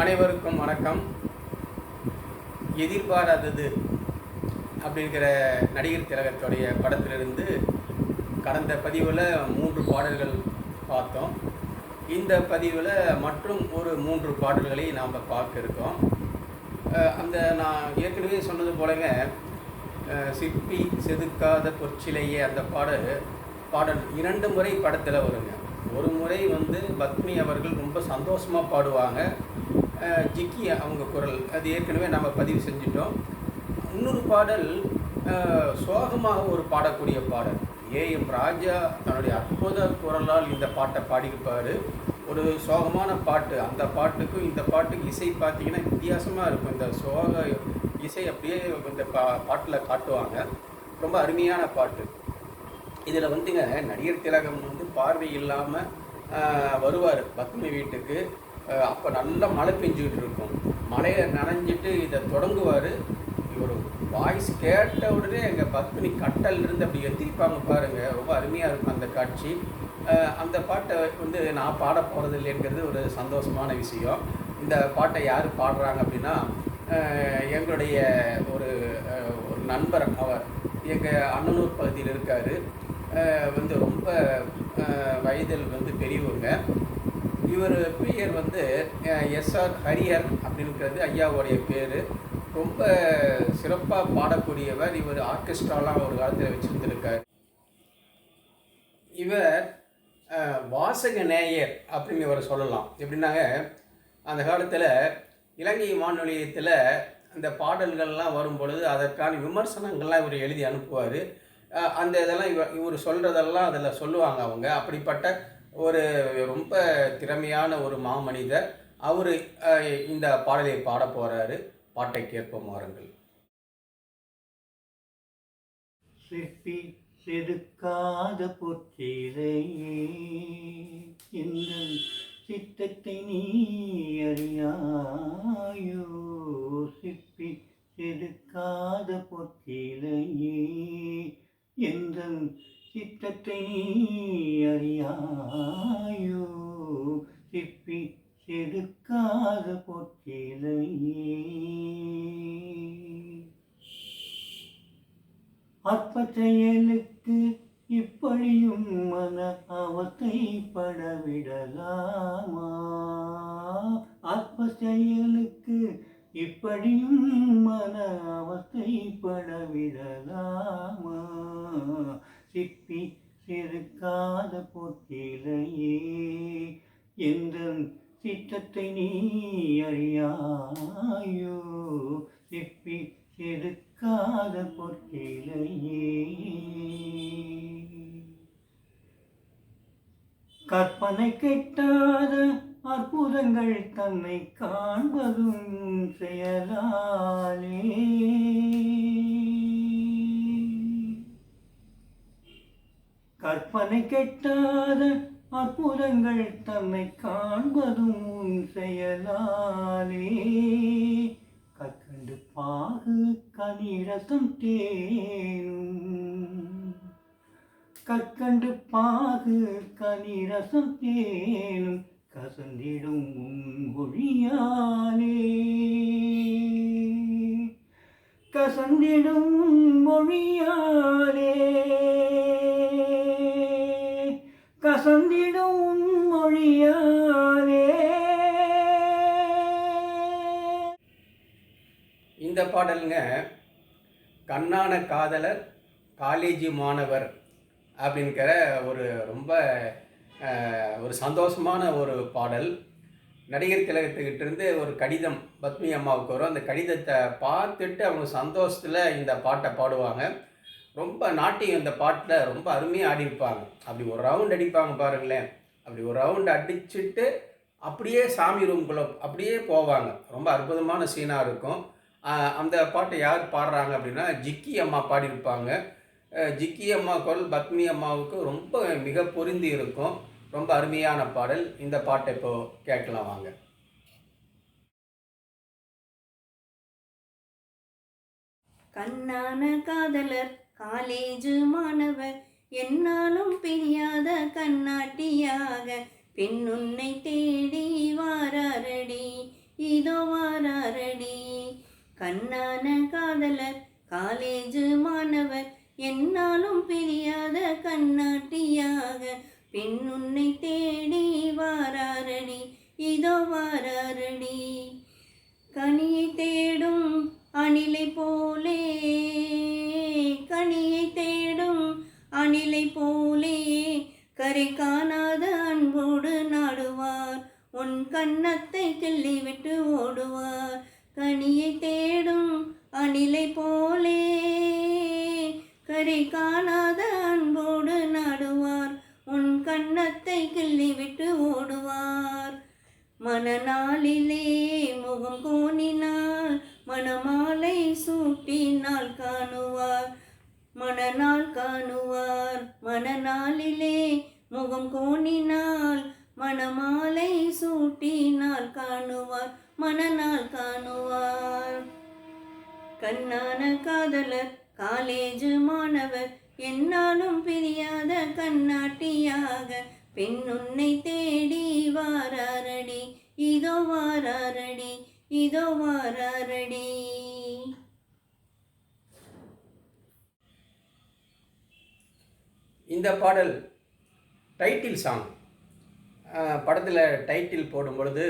அனைவருக்கும் வணக்கம். எதிர்பாராதது அப்படிங்கிற நடிகர் திலகத்துடைய படத்திலிருந்து கடந்த பதிவில் மூன்று பாடல்கள் பார்த்தோம். இந்த பதிவில் மற்றும் ஒரு மூன்று பாடல்களை நாம் பார்க்க இருக்கோம். அந்த நான் ஏற்கனவே சொன்னது போலங்க சிற்பி செதுக்காத பொற்சிலையே அந்த பாடல் பாடல் இரண்டு முறை படத்தில் வருங்க. ஒரு முறை வந்து பத்மி அவர்கள் ரொம்ப சந்தோஷமாக பாடுவாங்க. ஜிக்கி அவங்க குரல். அது ஏற்கனவே நம்ம பதிவு செஞ்சிட்டோம். இன்னொரு பாடல் சோகமாக ஒரு பாடக்கூடிய பாடல். ஏஎம் ராஜா தன்னுடைய அற்புத குரலால் இந்த பாட்டை பாடியிருப்பார். ஒரு சோகமான பாட்டு. அந்த பாட்டுக்கும் இந்த பாட்டுக்கு இசை பார்த்தீங்கன்னா வித்தியாசமாக இருக்கும். இந்த சோக இசை அப்படியே இந்த பா பாட்டில் காட்டுவாங்க. ரொம்ப அருமையான பாட்டு. இதில் வந்துங்க நடிகர் திலகம் வந்து பார்வை இல்லாமல் வருவார் பத்மி வீட்டுக்கு. அப்போ நல்லா மழை பெஞ்சுக்கிட்டு இருக்கும். மழையை நனைஞ்சிட்டு இதை தொடங்குவார். இவர் வாய்ஸ் கேட்ட உடனே எங்கள் பத்மினி கட்டலிருந்து இருந்து அப்படி எத்திரிப்பாங்க பாருங்கள் ரொம்ப அருமையாக இருக்கும் அந்த காட்சி. அந்த பாட்டை வந்து நான் பாட போகிறது இல்லைங்கிறது ஒரு சந்தோஷமான விஷயம். இந்த பாட்டை யார் பாடுறாங்க அப்படின்னா எங்களுடைய ஒரு ஒரு நண்பர் அவர். எங்கள் அண்ணனூர் பகுதியில் இருக்கார். வந்து ரொம்ப வயதில் வந்து பெரியவங்க இவர் பெயர் வந்து எஸ்ஆர் ஹரிஹர் அப்படின்றது ஐயாவுடைய பேர். ரொம்ப சிறப்பாக பாடக்கூடியவர் இவர் ஆர்கெஸ்ட்ராலாம் ஒரு காலத்தில் வச்சுருந்துருக்கார். இவர் வாசக நேயர் அப்படின்னு இவரை சொல்லலாம். எப்படின்னாங்க அந்த காலத்தில் இலங்கை வானொலியத்தில் அந்த பாடல்கள்லாம் வரும் பொழுது அதற்கான விமர்சனங்கள்லாம் இவர் எழுதி அனுப்புவார். அந்த இதெல்லாம் இவர் இவர் சொல்கிறதெல்லாம் அதில் சொல்லுவாங்க அவங்க. அப்படிப்பட்ட ஒரு ரொம்ப திறமையான ஒரு மாமனிதர். அவர் இந்த பாடலை பாட போகிறாரு பாட்டை கேட்போம் வாருங்கள். சிற்பி செதுக்காத பொற்றிலையே இந்த சித்தத்தை நீ அறியாயோ? சிற்பி செதுக்காத பொற்றிலையே எந்த சித்தத்தை நீ அற்ப செயலுக்கு இப்படியும் மன அவத்தைப்பட விடலாமா அற்ப செயலுக்கு இப்படியும் மன அவத்தைப்பட விடலாமா சிப்பி சிறுக்காத போக்கிலையே எந்த சித்தத்தை நீ அறியாயோ? சிப்பி கெடுக்காத பொற்றிலையே கற்பனை கெட்டாத அற்புதங்கள் தன்னை காண்பதும் செயலாலே. கற்பனை கெட்டாத அற்புதங்கள் தன்னை காண்பதும் செயலாலே. கற்கண்டு பாகு கனிரசம் தேனும். கற்கண்டு பாகு கனிரசம் தேனும் கசந்திடும் உன் மொழியாலே கசந்திடும் உன் இந்த பாடலுங்க கண்ணான காதலர் காலேஜ் மாணவர் அப்படிங்கிற ஒரு ரொம்ப ஒரு சந்தோஷமான ஒரு பாடல். நடிகர் திலகத்துக்கிட்ட இருந்து ஒரு கடிதம் பத்மி அம்மாவுக்கு வரும். அந்த கடிதத்தை பார்த்துட்டு அவங்க சந்தோஷத்தில் இந்த பாட்டை பாடுவாங்க. ரொம்ப நாட்டியம் இந்த பாட்டில் ரொம்ப அருமையாக ஆடிருப்பாங்க அப்படி ஒரு ரவுண்ட் அடிப்பாங்க பாருங்களேன். அப்படி ஒரு ரவுண்ட் அடிச்சுட்டு அப்படியே சாமி ரூம்குள்ளே அப்படியே போவாங்க. ரொம்ப அற்புதமான சீனாக இருக்கும். அந்த பாட்டை யார் பாடுறாங்க அப்படின்னா ஜிக்கி அம்மா பாடியிருப்பாங்க. ஜிக்கி அம்மா குரல் பத்மி அம்மாவுக்கு ரொம்ப மிக பொருந்தி இருக்கும். ரொம்ப அருமையான பாடல். இந்த பாட்டை இப்போ கேட்கலாம் வாங்க. கண்ணான காதலர் காலேஜ் மாணவர் என்னாலும் பிரியாத கண்ணாட்டியாக பெண் உன்னை தேடி வாரடி இதோ வார கண்ணான காதலர் காலேஜ் மாணவர் என்னாலும் பிரியாத கண்ணாட்டியாக. பெண் உன்னை தேடி வாராரடி இதோ வாராரடி. கனியை தேடும் அணிலை போல் காணாத அன்போடு நாடுவார். உன் கன்னத்தை கிள்ளி விட்டு ஓடுவார். மனநாளிலே முகம் கோணினால் மணமாலை சூட்டினால் காணுவார். மணநாள் காணுவார். மணநாளிலே முகம் கோணினால் மணமாலை சூட்டினால் காணுவார். மணநாள் காணுவார். கண்ணான காதலர் காலேஜ் மாணவர் என்னாலும் பிரியாத கண்ணாட்டியாக பெண் உன்னை தேடி வாராரடி இதோ வாராரடி இதோ வாராரடி. இந்த பாடல் டைட்டில் சாங். படத்தில் டைட்டில் போடும் பொழுது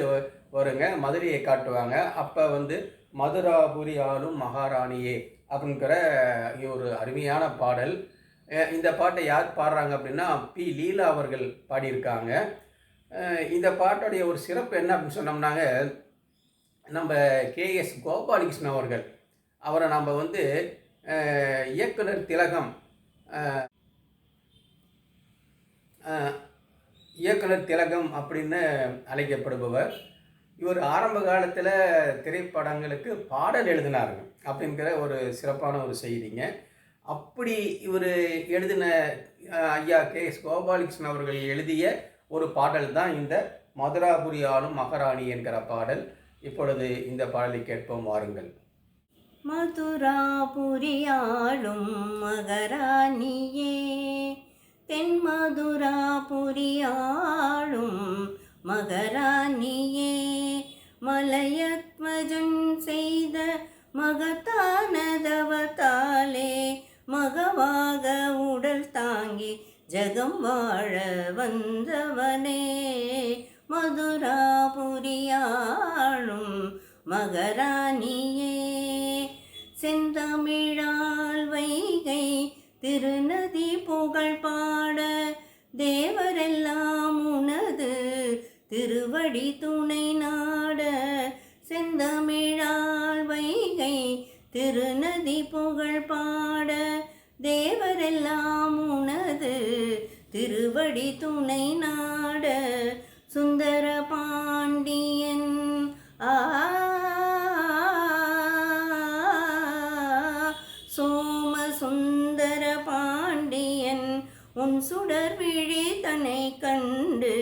வருங்க மதுரையை காட்டுவாங்க. அப்போ வந்து மதுராபுரி ஆளும் மகாராணியே அப்படிங்கிற ஒரு அருமையான பாடல். இந்த பாட்டை யார் பாடுறாங்க அப்படின்னா பி. லீலா அவர்கள் பாடியிருக்காங்க. இந்த பாட்டுடைய ஒரு சிறப்பு என்ன அப்படின்னு சொன்னோம்னாங்க நம்ம கேஎஸ் கோபாலகிருஷ்ணன் அவர்கள். அவரை நம்ம வந்து இயக்குனர் திலகம் இயக்குனர் திலகம் அப்படின்னு அழைக்கப்படுபவர். இவர் ஆரம்ப காலத்தில் திரைப்படங்களுக்கு பாடல் எழுதினாருங்க அப்படிங்கிற ஒரு சிறப்பான ஒரு செய்திங்க. அப்படி இவர் எழுதின ஐயா கே எஸ் கோபாலகிருஷ்ணன் அவர்கள் எழுதிய ஒரு பாடல் தான் இந்த மதுராபுரி ஆளும் மகாராணி என்கிற பாடல். இப்பொழுது இந்த பாடலை கேட்போம் வாருங்கள். மதுராபுரியாளும் மகராணியே தென் மதுராபுரியாளும் மகராணியே மலையத்மஜன் செய்த மகத்தானதவத்தாலே மகவாக உடல் தாங்கி ஜகம் வாழ வந்தவனே. மதுராபுரியாளும் மகராணியே. செந்தமிழால் வைகை திருநதி புகழ் பாட தேவரெல்லாம் உனது திருவடி துணை நாட. செந்தமிழால் வைகை திருநதி புகழ் பாட தேவரெல்லாம் உனது திருவடி துணை நாட சுந்தர பாண்டியன். ஆ சோம சுந்தர பாண்டியன் உன் சுடர் விழி தன்னை கண்டு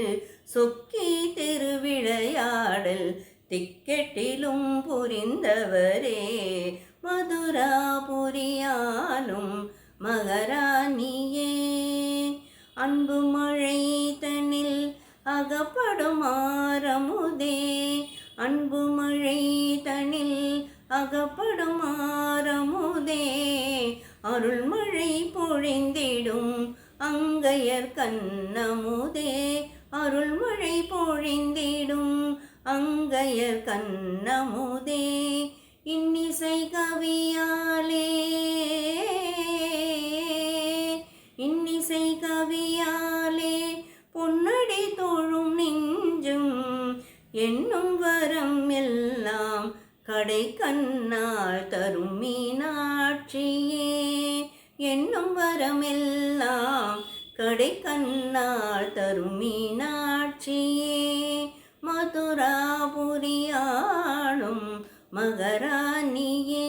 அன்பு மழை தனில் அகப்படும் ஆரமுதே. அன்பு மழை தனில் அகப்படும் ஆரமுதே. அருள்மழை பொழிந்திடும் அங்கையர் கண்ணமுதே. அருள்மழை பொழிந்திடும் அங்கையர் கண்ணமுதே. கடை கண்ணால் தரும் மீனாட்சியே. என்னும் வரமெல்லாம் கடை கண்ணால் தரும் மீனாட்சியே. மதுராபுரியாளும் மகராணியே.